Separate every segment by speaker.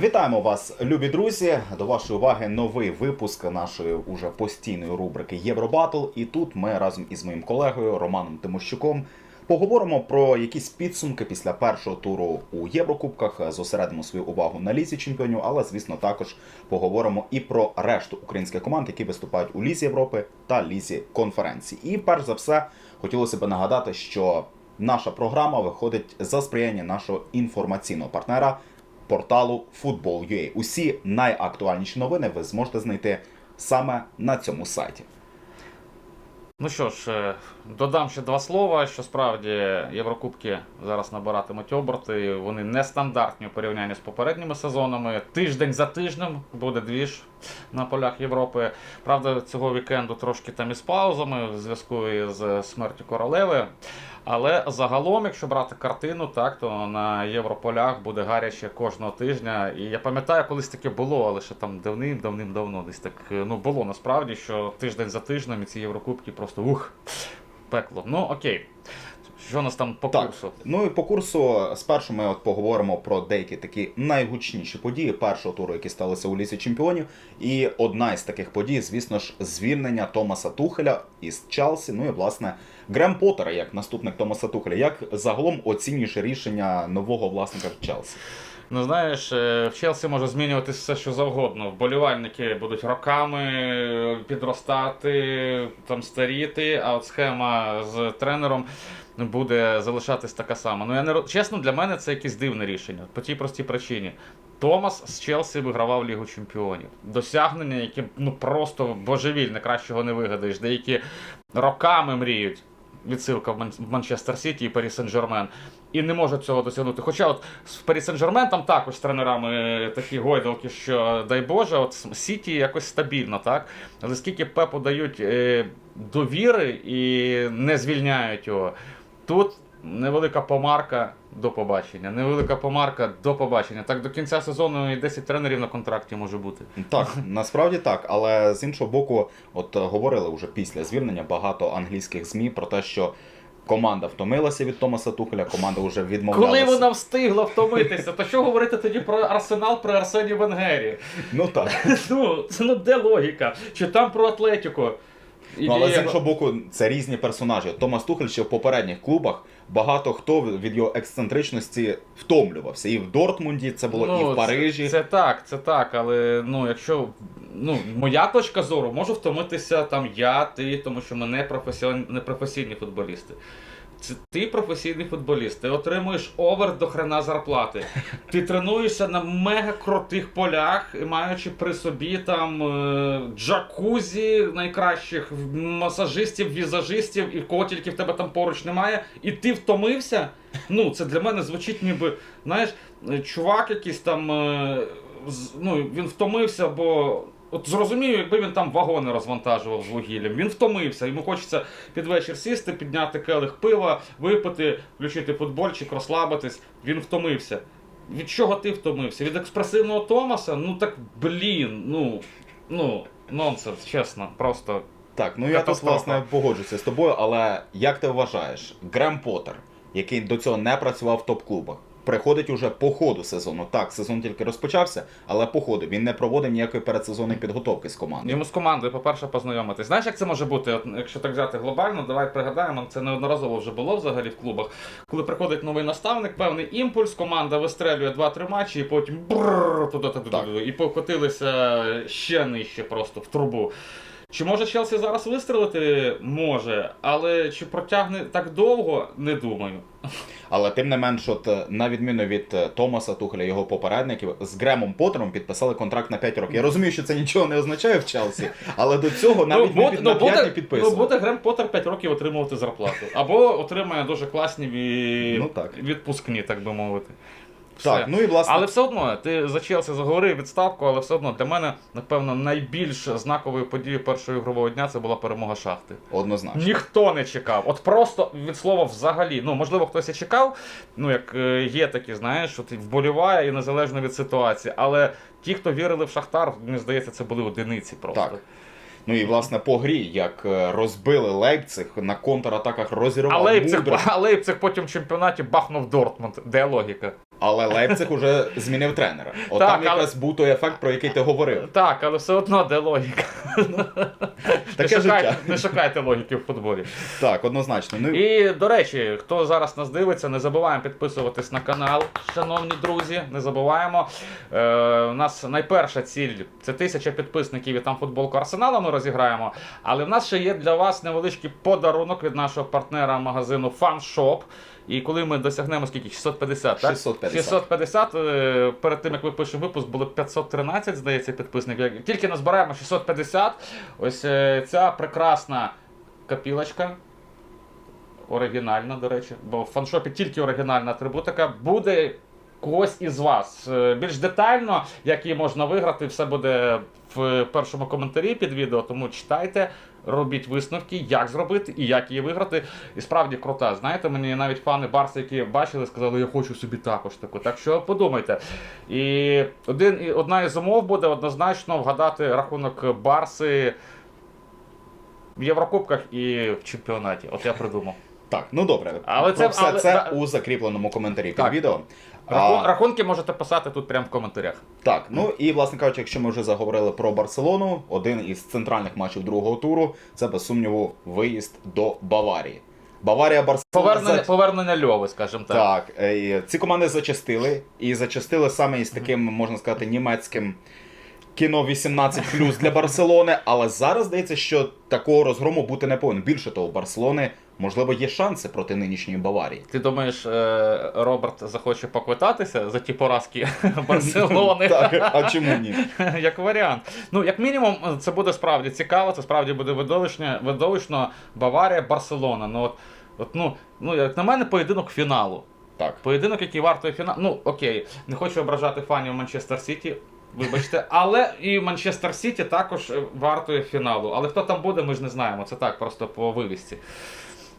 Speaker 1: Вітаємо вас, любі друзі. До вашої уваги новий випуск нашої уже постійної рубрики Євробатл. І тут ми разом із моїм колегою Романом Тимощуком поговоримо про якісь підсумки після першого туру у Єврокубках. Зосередимо свою увагу на лізі чемпіонів, але звісно також поговоримо і про решту українських команд, які виступають у лізі Європи та лізі конференції. І перш за все хотілося б нагадати, що наша програма виходить за сприяння нашого інформаційного партнера порталу Football.ua. Усі найактуальніші новини ви зможете знайти саме на цьому сайті.
Speaker 2: Ну що ж, е, додам ще два слова, що справді Єврокубки зараз набиратимуть оберти. Вони нестандартні у порівнянні з попередніми сезонами. Тиждень за тижнем буде двіж на полях Європи. Правда, цього вікенду трошки там із паузами в зв'язку із смертю королеви. Але загалом, якщо брати картину, так то на європолях буде гаряче кожного тижня. І я пам'ятаю, колись таке було, але ще там давним-давним-давно десь так е, ну було насправді, що тиждень за тижнем і ці єврокубки просто ух, пекло. Ну окей. Що у нас там по
Speaker 1: Так,
Speaker 2: курсу?
Speaker 1: ну і по курсу спершу ми от поговоримо про деякі такі найгучніші події першого туру, які сталися у лісі чемпіонів. І одна із таких подій, звісно ж, звільнення Томаса Тухеля із Челсі. Ну і власне Грем Поттера як наступник Томаса Тухеля. Як загалом оцінюєш рішення нового власника Челсі?
Speaker 2: Ну знаєш, е, в Челсі може змінюватися все, що завгодно. Вболівальники будуть роками підростати, там старіти, а от схема з тренером буде залишатись така сама. Ну я не чесно, для мене це якесь дивне рішення. По тій простій причині. Томас з Челсі вигравав Лігу Чемпіонів. Досягнення, які ну просто божевільне, кращого не вигадаєш. Деякі роками мріють. Відсилка в Ман- Манчестер Сіті і Парі Сен-Жермен. І не можуть цього досягнути. Хоча от з Парі Сен-Жермен там також з тренерами такі гойдалки, що дай Боже, от Сіті якось стабільно, так? Але скільки Пепу дають е, довіри і не звільняють його, тут невелика помарка до побачення. Невелика помарка до побачення. Так до кінця сезону і 10 тренерів на контракті може бути.
Speaker 1: Так, насправді так, але з іншого боку, от говорили вже після звільнення багато англійських ЗМІ про те, що команда втомилася від Томаса Тухеля, команда вже відмовлялася.
Speaker 2: Коли вона встигла втомитися, то що говорити тоді про арсенал при Арсені Венгері?
Speaker 1: Ну так.
Speaker 2: Ну, це ну де логіка? Чи там про Атлетіку?
Speaker 1: Ну, але з іншого боку, це різні персонажі. Томас Тухель ще в попередніх клубах багато хто від його ексцентричності втомлювався. І в Дортмунді це було, і в Парижі.
Speaker 2: Ну, Це, це так, це так, але ну, якщо ну, моя точка зору, можу втомитися там я, ти, тому що ми не професіон... не професійні футболісти. Ти професійний футболіст, ти отримуєш овер до хрена зарплати. Ти тренуєшся на мега крутих полях, маючи при собі там е, джакузі найкращих масажистів, візажистів, і кого тільки в тебе там поруч немає, і ти втомився. Ну, це для мене звучить ніби, знаєш, е, чувак якийсь там. е, Ну, він втомився, бо. От зрозумію, якби він там вагони розвантажував з вугіллям. Він втомився. Йому хочеться під вечір сісти, підняти келих пива, випити, включити футбольчик, розслабитись. Він втомився. Від чого ти втомився? Від експресивного Томаса? Ну так блін, ну, ну, нонсенс, чесно, просто.
Speaker 1: Так, ну я тут власне погоджуся з тобою, але як ти вважаєш, Грем Поттер, який до цього не працював в топ-клубах, приходить уже по ходу сезону. Так, сезон тільки розпочався, але по ходу він не проводив ніякої передсезонної підготовки з командою.
Speaker 2: Йому з командою, по-перше, познайомитись. Знаєш, як це може бути? От, якщо так взяти глобально, давай пригадаємо, це неодноразово вже було взагалі в клубах. Коли приходить новий наставник, певний імпульс, команда вистрелює 2-3 матчі, і потім брррр, туди, туди,
Speaker 1: Так.
Speaker 2: туди, і покотилися ще нижче просто в трубу. Чи може Челсі зараз вистрелити? Може, але чи протягне так довго, не думаю.
Speaker 1: Але тим не менш, от е, на відміну від е, Томаса Тухеля, його попередників, з Гремом Поттером підписали контракт на 5 років. Я розумію, що це нічого не означає в Челсі, але до цього навіть не
Speaker 2: буде-
Speaker 1: під, на 5 не
Speaker 2: буде, ну, буде Грем Поттер 5 років отримувати зарплату. Або отримає дуже класні ві-
Speaker 1: Ну, так.
Speaker 2: відпускні, так би мовити.
Speaker 1: Так,
Speaker 2: Все.
Speaker 1: ну і власне.
Speaker 2: Але все одно, ти за Челсі заговорив відставку, але все одно для мене, напевно, найбільш знаковою подією першого ігрового дня це була перемога шахти.
Speaker 1: Однозначно.
Speaker 2: Ніхто не чекав. От просто від слова взагалі. Ну, можливо, хтось і чекав. Ну, як е, є такі, знаєш, що ти вболіває і незалежно від ситуації. Але ті, хто вірили в Шахтар, мені здається, це були одиниці просто.
Speaker 1: Так. Ну і власне по грі, як е, розбили Лейпциг на контратаках розірвав
Speaker 2: А Лейпциг, а Лейпциг потім в чемпіонаті бахнув Дортмунд. Де логіка?
Speaker 1: Але Лейпциг уже змінив тренера. От
Speaker 2: Так,
Speaker 1: там
Speaker 2: але-
Speaker 1: якраз був той ефект, про який ти говорив.
Speaker 2: Так, але все одно де логіка.
Speaker 1: Таке
Speaker 2: не, шукайте,
Speaker 1: життя.
Speaker 2: не шукайте логіки в футболі.
Speaker 1: Так, однозначно. Ну
Speaker 2: І до речі, хто зараз нас дивиться, не забуваємо підписуватись на канал, шановні друзі. Не забуваємо. Е, у нас найперша ціль це тисяча підписників і там футболку Арсенала ми розіграємо. Але в нас ще є для вас невеличкий подарунок від нашого партнера магазину FunShop. І коли ми досягнемо скільки? 650, так?
Speaker 1: 650.
Speaker 2: 650, е, перед тим як ви пишемо випуск, було 513, здається, підписників. Тільки назбираємо 650. Ось е, ця прекрасна капілочка. Оригінальна, до речі, бо в фаншопі тільки оригінальна атрибутика буде когось із вас. Е, Більш детально, як її можна виграти, все буде в першому коментарі під відео, тому читайте, робіть висновки, як зробити і як її виграти. І справді крута. Знаєте, мені навіть фани Барса, які бачили, сказали, я хочу собі також таку. Так що подумайте. І один, одна із умов буде однозначно вгадати рахунок Барси в Єврокубках і в чемпіонаті. От я придумав.
Speaker 1: так, ну добре.
Speaker 2: Але
Speaker 1: Про
Speaker 2: це-
Speaker 1: все
Speaker 2: але-
Speaker 1: це у закріпленому коментарі під
Speaker 2: Так.
Speaker 1: відео.
Speaker 2: Рахун,
Speaker 1: А,
Speaker 2: Рахунки можете писати тут прямо в коментарях.
Speaker 1: Так, ну і власне кажучи, якщо ми вже заговорили про Барселону, один із центральних матчів другого туру це без сумніву виїзд до Баварії. Баварія Барселона.
Speaker 2: Повернення,
Speaker 1: за-
Speaker 2: повернення Льови, скажімо так.
Speaker 1: Так, е, ці команди зачастили, і зачастили саме із таким, можна сказати, німецьким кіно 18 для Барселони. Але зараз здається, що такого розгрому бути не повинен. Більше того, Барселони, можливо, є шанси проти нинішньої Баварії.
Speaker 2: Ти думаєш, е, Роберт захоче поквитатися за ті поразки Барселони?
Speaker 1: Так, а чому ні?
Speaker 2: Як варіант. Ну, як мінімум, це буде справді цікаво, це справді буде видовищно, видовищно Баварія, Барселона. Ну, от, от, ну, ну, як на мене, поєдинок фіналу.
Speaker 1: Так.
Speaker 2: Поєдинок, який вартує фіналу. Ну, окей, не хочу ображати фанів Манчестер Сіті. Вибачте, але і Манчестер Сіті також е, вартує фіналу. Але хто там буде, ми ж не знаємо. Це так, просто по вивісті.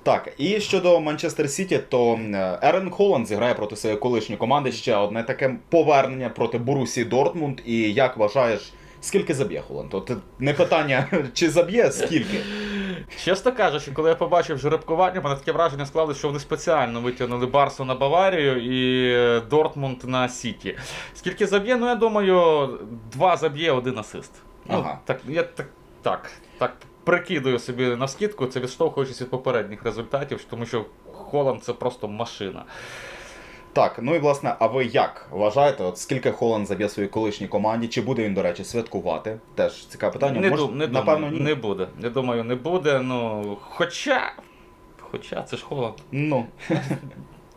Speaker 1: Так, і щодо Манчестер Сіті, то Ерен Холланд зіграє проти своєї колишньої команди ще одне таке повернення проти Борусі Дортмунд. І як вважаєш, скільки заб'є Холланд? От не питання, чи заб'є, скільки?
Speaker 2: Чесно кажучи, коли я побачив жеребкування, мене таке враження склалося, що вони спеціально витягнули Барсу на Баварію і е, Дортмунд на Сіті. Скільки заб'є? Ну я думаю, два заб'є, один асист. Ну,
Speaker 1: Ага.
Speaker 2: так, я так, так, так прикидую собі на скидку, це відштовхуючись від попередніх результатів, тому що Холланд це просто машина.
Speaker 1: Так, ну і власне, а ви як вважаєте, от скільки Холланд заб'є своїй колишній команді? Чи буде він, до речі, святкувати? Теж цікаве питання.
Speaker 2: Не,
Speaker 1: Мож-
Speaker 2: дум- не
Speaker 1: напевно,
Speaker 2: думаю,
Speaker 1: ні.
Speaker 2: не буде. Не думаю, не буде. Ну, хоча. Хоча це ж Холланд.
Speaker 1: Ну,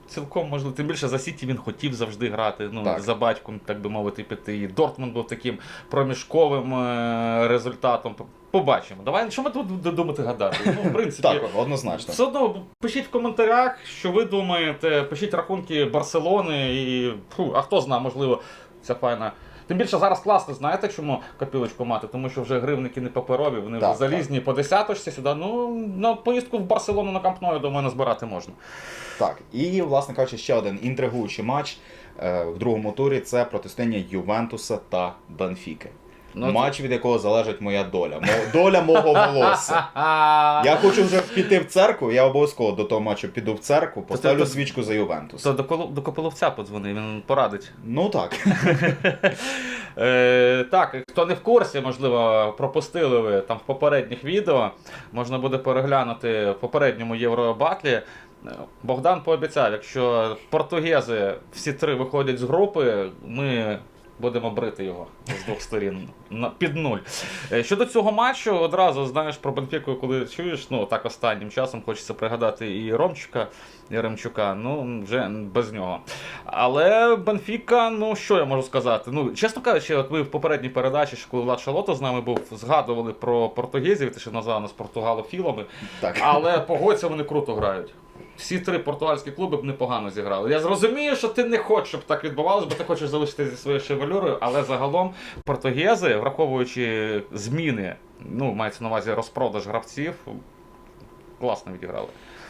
Speaker 2: Цілком можливо, тим більше за Сіті він хотів завжди грати. Ну,
Speaker 1: Так.
Speaker 2: за батьком, так би мовити, піти. І Дортмунд був таким проміжковим е, результатом. Побачимо. Давай, що ми тут додумати гадати? Ну, в принципі,
Speaker 1: так, однозначно.
Speaker 2: все одно пишіть в коментарях, що ви думаєте, пишіть рахунки Барселони і фу, а хто знає, можливо, ця файна. Тим більше зараз класно, знаєте, чому копілочку мати? Тому що вже гривники не паперові, вони
Speaker 1: Так,
Speaker 2: вже залізні по десяточці сюди. Ну, на поїздку в Барселону на Кампно, я думаю, назбирати можна.
Speaker 1: Так, і, власне кажучи, ще один інтригуючий матч е, в другому турі це протистояння Ювентуса та Бенфіки.
Speaker 2: Ну,
Speaker 1: матч, від якого залежить моя доля. Мо- доля мого волосся.
Speaker 2: Я...
Speaker 1: Хочу вже піти в церкву, я обов'язково до того матчу піду в церкву, поставлю
Speaker 2: то-
Speaker 1: свічку за Ювентус.
Speaker 2: То до, Коло- до Кополовця подзвони, він порадить.
Speaker 1: Ну так.
Speaker 2: Е, так, хто не в курсі, можливо, пропустили ви там в попередніх відео, можна буде переглянути в попередньому Євробатлі. Е, Богдан пообіцяв, якщо португези всі три виходять з групи, ми будемо брити його з двох сторін на- під нуль. Е, Щодо цього матчу, одразу знаєш про Бенфіку, коли чуєш, ну так останнім часом хочеться пригадати і Ромчика, і Ремчука, ну вже без нього. Але Бенфіка, ну що я можу сказати? Ну, чесно кажучи, от ви в попередній передачі, коли Влад Шалото з нами був, згадували про португезів, ти ще назвав нас португалофілами.
Speaker 1: так.
Speaker 2: Але погодься, вони круто грають. Всі три португальські клуби б непогано зіграли. Я зрозумію, що ти не хочеш, щоб так відбувалося, бо ти хочеш залишитися зі своєю шевелюрою, але загалом португези, враховуючи зміни, ну, мається на увазі розпродаж гравців, класно відіграли.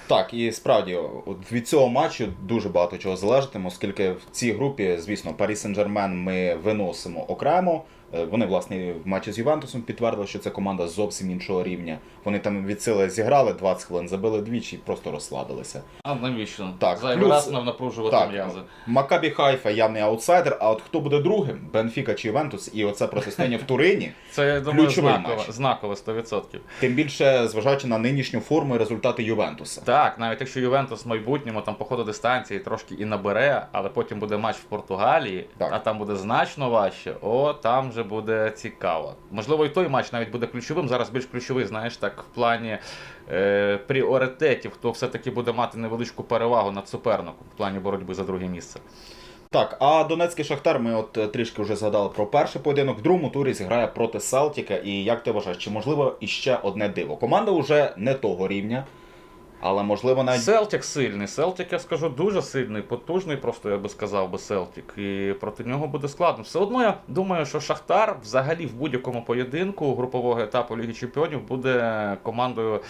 Speaker 1: Так, і справді від цього матчу дуже багато чого залежатиме, оскільки в цій групі, звісно, Парі Сен-Жермен ми виносимо окремо. Е, Вони, власне, в матчі з Ювентусом підтвердили, що це команда зовсім іншого рівня. Вони там від сили зіграли 20 хвилин, забили двічі і просто розсладилися.
Speaker 2: А навіщо?
Speaker 1: Так,
Speaker 2: Зайвий
Speaker 1: плюс-
Speaker 2: раз нам напружувати
Speaker 1: Так,
Speaker 2: м'язи.
Speaker 1: Макабі Хайфа явний аутсайдер, а от хто буде другим? Бенфіка чи Ювентус, і оце протистояння в Турині.
Speaker 2: Це, я думаю, знакове,
Speaker 1: матч.
Speaker 2: знакове 100%.
Speaker 1: Тим більше, зважаючи на нинішню форму і результати Ювентуса.
Speaker 2: Так, навіть якщо Ювентус в майбутньому там по ходу дистанції трошки і набере, але потім буде матч в Португалії,
Speaker 1: Так.
Speaker 2: а там буде значно важче, о, там вже буде цікаво. Можливо, і той матч навіть буде ключовим. Зараз більш ключовий, знаєш, так, в плані е, пріоритетів, хто все-таки буде мати невеличку перевагу над суперником в плані боротьби за друге місце.
Speaker 1: Так, а Донецький Шахтар, ми от е, трішки вже згадали про перший поєдинок. В другому турі зіграє проти Селтіка. І як ти вважаєш, чи можливо іще одне диво? Команда вже не того рівня, але можливо навіть.
Speaker 2: Селтік сильний. Селтік, я скажу, дуже сильний, потужний, просто я би сказав би Селтік. І проти нього буде складно. Все одно я думаю, що Шахтар взагалі в будь-якому поєдинку групового етапу Ліги Чемпіонів буде командою,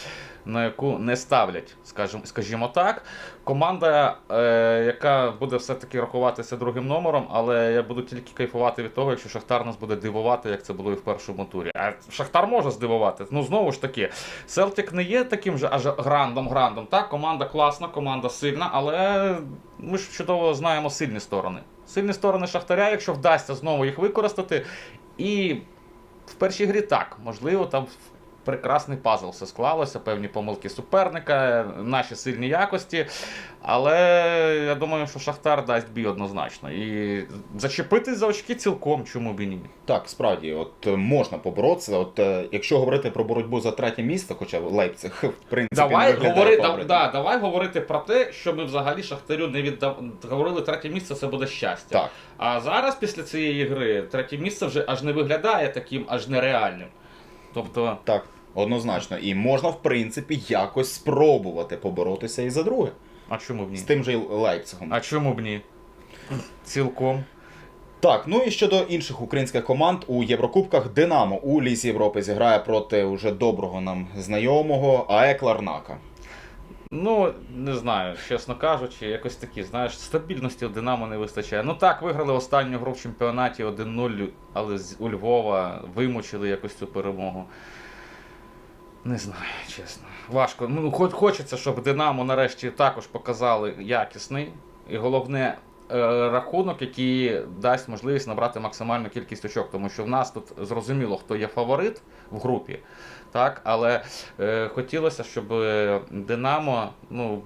Speaker 2: на яку не ставлять, скажімо, скажімо так. Команда, е, яка буде все-таки рахуватися другим номером, але я буду тільки кайфувати від того, якщо Шахтар нас буде дивувати, як це було і в першому турі. А Шахтар може здивувати. Ну знову ж таки, Селтик не є таким же аж грандом грандом. Так, команда класна, команда сильна, але ми ж чудово знаємо сильні сторони. Сильні сторони Шахтаря, якщо вдасться знову їх використати. І в першій грі так, можливо, там прекрасний пазл все склалося, певні помилки суперника, наші сильні якості. Але я думаю, що Шахтар дасть бій однозначно. І зачепитись за очки цілком, чому б і ні.
Speaker 1: Так, справді, от е, можна поборотися. От е, якщо говорити про боротьбу за третє місце, хоча Лейпциг, в принципі,
Speaker 2: Давай,
Speaker 1: не
Speaker 2: говори, да, да, давай говорити про те, що ми взагалі Шахтарю не віддав... говорили, третє місце це буде щастя.
Speaker 1: Так.
Speaker 2: А зараз, після цієї гри, третє місце вже аж не виглядає таким аж нереальним. Тобто,
Speaker 1: Так, однозначно. І можна, в принципі, якось спробувати поборотися і за друге.
Speaker 2: а чому б ні?
Speaker 1: З тим же Лейпцигом.
Speaker 2: А чому б ні? Цілком.
Speaker 1: Так, ну і щодо інших українських команд у Єврокубках Динамо у Лізі Європи зіграє проти уже доброго нам знайомого АЕК Ларнака.
Speaker 2: Ну, не знаю, чесно кажучи, якось такі, знаєш, стабільності у Динамо не вистачає. Ну так, виграли останню гру в чемпіонаті 1-0, але у Львова вимучили якось цю перемогу. Не знаю, чесно. Важко. Ну, хоч хочеться, щоб Динамо нарешті також показали якісний і головне. е, Рахунок, який дасть можливість набрати максимальну кількість очок, тому що в нас тут зрозуміло, хто є фаворит в групі, так, але е, хотілося, щоб е, Динамо, ну,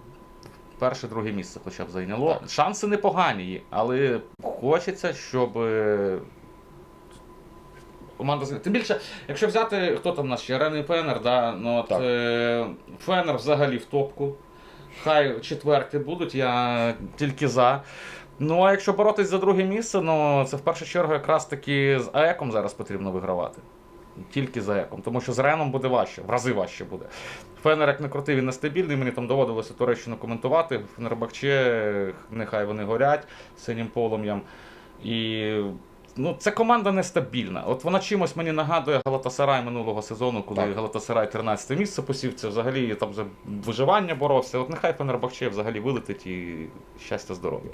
Speaker 2: перше, друге місце хоча б зайняло.
Speaker 1: Так.
Speaker 2: Шанси непогані, але хочеться, щоб. Команда з- Тим більше, якщо взяти, хто там у нас ще Рений Фенер, да, ну от
Speaker 1: Так.
Speaker 2: е, Фенер взагалі в топку. Хай четверті будуть, я тільки за. Ну а якщо боротись за друге місце, ну це в першу чергу якраз таки з АЕКом зараз потрібно вигравати. Тільки з АЕКом, тому що з Реном буде важче, в рази важче буде. Фенер, як не крутий, він нестабільний, мені там доводилося Туреччину коментувати. Фенербахче, нехай вони горять синім полум'ям. І ну, це команда нестабільна. От вона чимось мені нагадує Галатасарай минулого сезону, коли
Speaker 1: Так.
Speaker 2: Галатасарай 13 місце посів. Це взагалі там за виживання боровся. От нехай Фенербахче взагалі вилетить і щастя, здоров'я.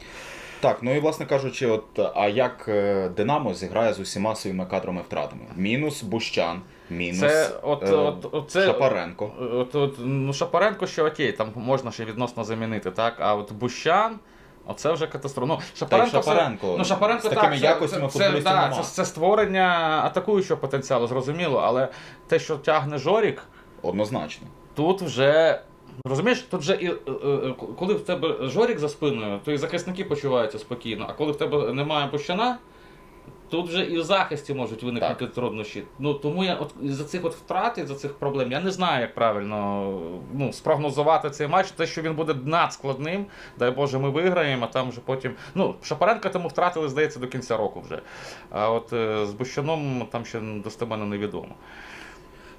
Speaker 1: Так, ну і власне кажучи, от а як е, Динамо зіграє з усіма своїми кадровими втратами? Мінус Бущан, мінус
Speaker 2: Це от,
Speaker 1: е,
Speaker 2: от, от це,
Speaker 1: Шапаренко.
Speaker 2: От, от, ну, Шапаренко ще окей, там можна ще відносно замінити, так? А от Бущан. Оце вже катастрофа. Ну, Шапаренко,
Speaker 1: Та й Шапаренко,
Speaker 2: це, ну, Шапаренко
Speaker 1: з такими
Speaker 2: так, це-
Speaker 1: якостями
Speaker 2: це, це, да, це, це створення атакуючого потенціалу, зрозуміло, але те, що тягне Жорік,
Speaker 1: Однозначно.
Speaker 2: тут вже. Розумієш, тут вже і е, е, коли в тебе Жорік за спиною, то і захисники почуваються спокійно. А коли в тебе немає Бущана, тут вже і в захисті можуть виникнути труднощі. Ну тому я от за цих от втрат, і за цих проблем, я не знаю, як правильно ну, спрогнозувати цей матч. Те, що він буде надскладним, дай Боже, ми виграємо, а там вже потім. Ну, Шапаренка тому втратили, здається, до кінця року вже. А от е, з Бущаном там ще достеменно невідомо.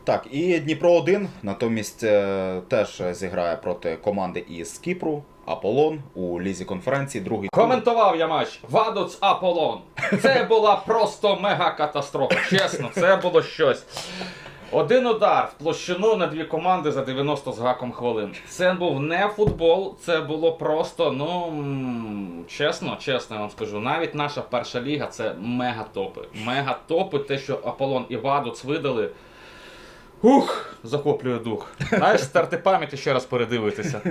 Speaker 1: Так, і Дніпро 1 натомість е, теж зіграє проти команди із Кіпру, Аполлон у лізі конференції. Другий.
Speaker 2: Коментував я матч Вадоц Аполлон. Це була просто мега катастрофа. Чесно, це було щось. Один удар в площину на дві команди за 90 з гаком хвилин. Це був не футбол, це було просто, ну чесно, чесно я вам скажу. Навіть наша перша ліга це мега-топи. Мега-топи, те, що Аполлон і Вадуц видали. Ух, захоплює дух. Знаєш, стерти пам'ять і ще раз передивитися.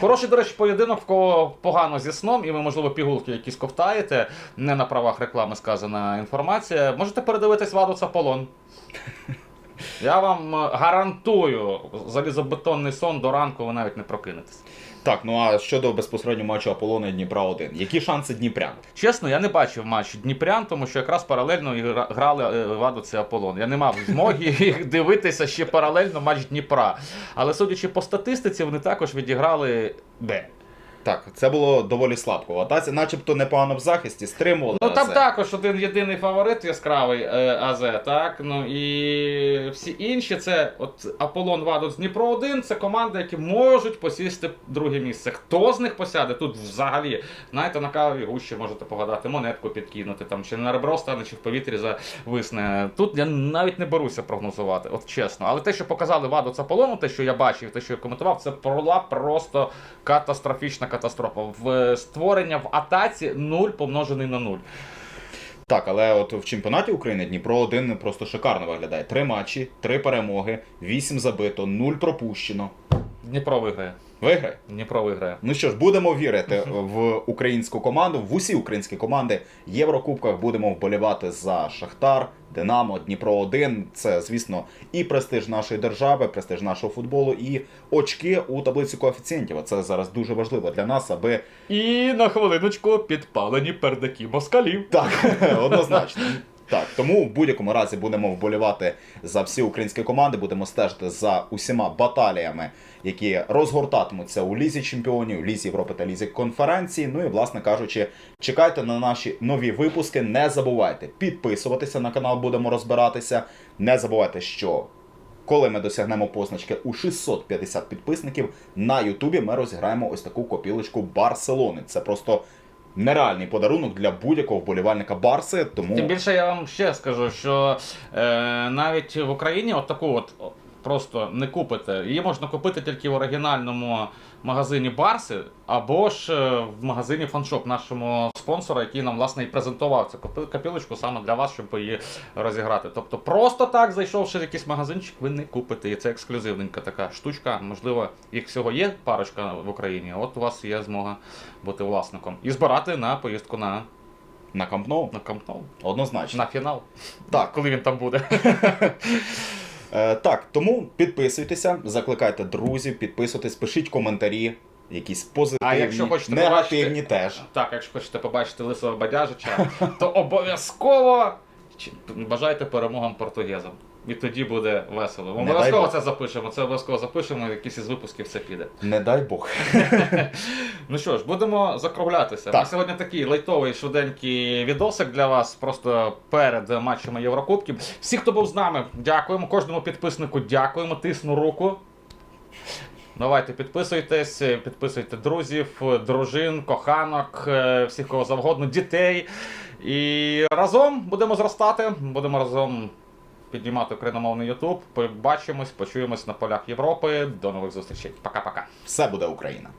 Speaker 2: Хороший, до речі, поєдинок, в кого погано зі сном, і ви, можливо, пігулки якісь ковтаєте. Не на правах реклами сказана інформація. Можете передивитись Ваду Аполлон. Я вам е, гарантую, залізобетонний сон до ранку ви навіть не прокинетесь.
Speaker 1: Так, ну а щодо безпосередньо матчу Аполлона і Дніпра 1 які шанси Дніпрян?
Speaker 2: Чесно, я не бачив матч Дніпрян, тому що якраз паралельно грали е, Вадуц і Аполлон. Я не мав змоги їх дивитися ще паралельно матч Дніпра. Але судячи по статистиці, вони також відіграли Б.
Speaker 1: Так, це було доволі слабко. Атаці, начебто непогано в захисті, стримували.
Speaker 2: Ну там
Speaker 1: це.
Speaker 2: також один єдиний фаворит яскравий е, АЗ, так? Ну і всі інші це от Аполлон Вадус Дніпро 1 це команди, які можуть посісти друге місце. Хто з них посяде? Тут взагалі, знаєте, на каві гущі можете погадати, монетку підкинути, там чи на ребро стане, чи в повітрі зависне. Тут я навіть не беруся прогнозувати, от чесно. Але те, що показали Вадус Аполлону, те, що я бачив, те, що я коментував, це була просто катастрофічна катастрофа. В створення в атаці 0 помножений на 0.
Speaker 1: Так, але от в чемпіонаті України Дніпро 1 просто шикарно виглядає. Три матчі, три перемоги, вісім забито, нуль пропущено.
Speaker 2: Дніпро виграє.
Speaker 1: Виграє.
Speaker 2: Дніпро виграє.
Speaker 1: Ну що ж, будемо вірити в українську команду, в усі українські команди в Єврокубках будемо вболівати за Шахтар, Динамо, Дніпро 1 Це, звісно, і престиж нашої держави, престиж нашого футболу, і очки у таблиці коефіцієнтів. Це зараз дуже важливо для нас, аби
Speaker 2: І на хвилиночку підпалені пердаки москалів.
Speaker 1: Так, однозначно. Так, тому в будь-якому разі будемо вболівати за всі українські команди, будемо стежити за усіма баталіями, які розгортатимуться у Лізі Чемпіонів, Лізі Європи та Лізі конференції. Ну і, власне кажучи, чекайте на наші нові випуски. Не забувайте підписуватися на канал, будемо розбиратися. Не забувайте, що коли ми досягнемо позначки у 650 підписників на Ютубі, ми розіграємо ось таку копілочку Барселони. Це просто нереальний подарунок для будь-якого вболівальника Барси. Тому
Speaker 2: Тим більше я вам ще скажу, що е, навіть в Україні от таку от просто не купите. Її можна купити тільки в оригінальному магазині Барси або ж е, в магазині Фаншоп, нашому спонсора, який нам власне і презентував цю копілочку саме для вас, щоб її розіграти. Тобто, просто так, зайшовши в якийсь магазинчик, ви не купите. І це ексклюзивненька така штучка. Можливо, їх всього є парочка в Україні. От у вас є змога бути власником і збирати на поїздку на,
Speaker 1: на Камп Ноу
Speaker 2: на Nou.
Speaker 1: однозначно.
Speaker 2: На фінал.
Speaker 1: Так.
Speaker 2: Коли він там буде.
Speaker 1: Е, так, тому підписуйтеся, закликайте друзів, підписуйтесь, пишіть коментарі, якісь позитивні,
Speaker 2: А якщо хочете
Speaker 1: негативні
Speaker 2: побачити-
Speaker 1: теж.
Speaker 2: Так, якщо хочете побачити лисого бадяжича, то обов'язково бажайте перемогам португезам. І тоді буде весело. Ми обов'язково це запишемо. Це обов'язково запишемо, якийсь із випусків це піде.
Speaker 1: Не дай Бог.
Speaker 2: Ну що ж, будемо закруглятися.
Speaker 1: Так.
Speaker 2: На сьогодні такий лайтовий швиденький відосик для вас, просто перед матчами Єврокубків. Всі, хто був з нами, дякуємо. Кожному підписнику дякуємо. Тисну руку. Давайте підписуйтесь, підписуйте друзів, дружин, коханок, е, всіх кого завгодно, дітей. І разом будемо зростати, будемо разом піднімати україномовний Ютуб. Побачимось, почуємось на полях Європи. До нових зустрічей. Пока-пока.
Speaker 1: Все буде Україна.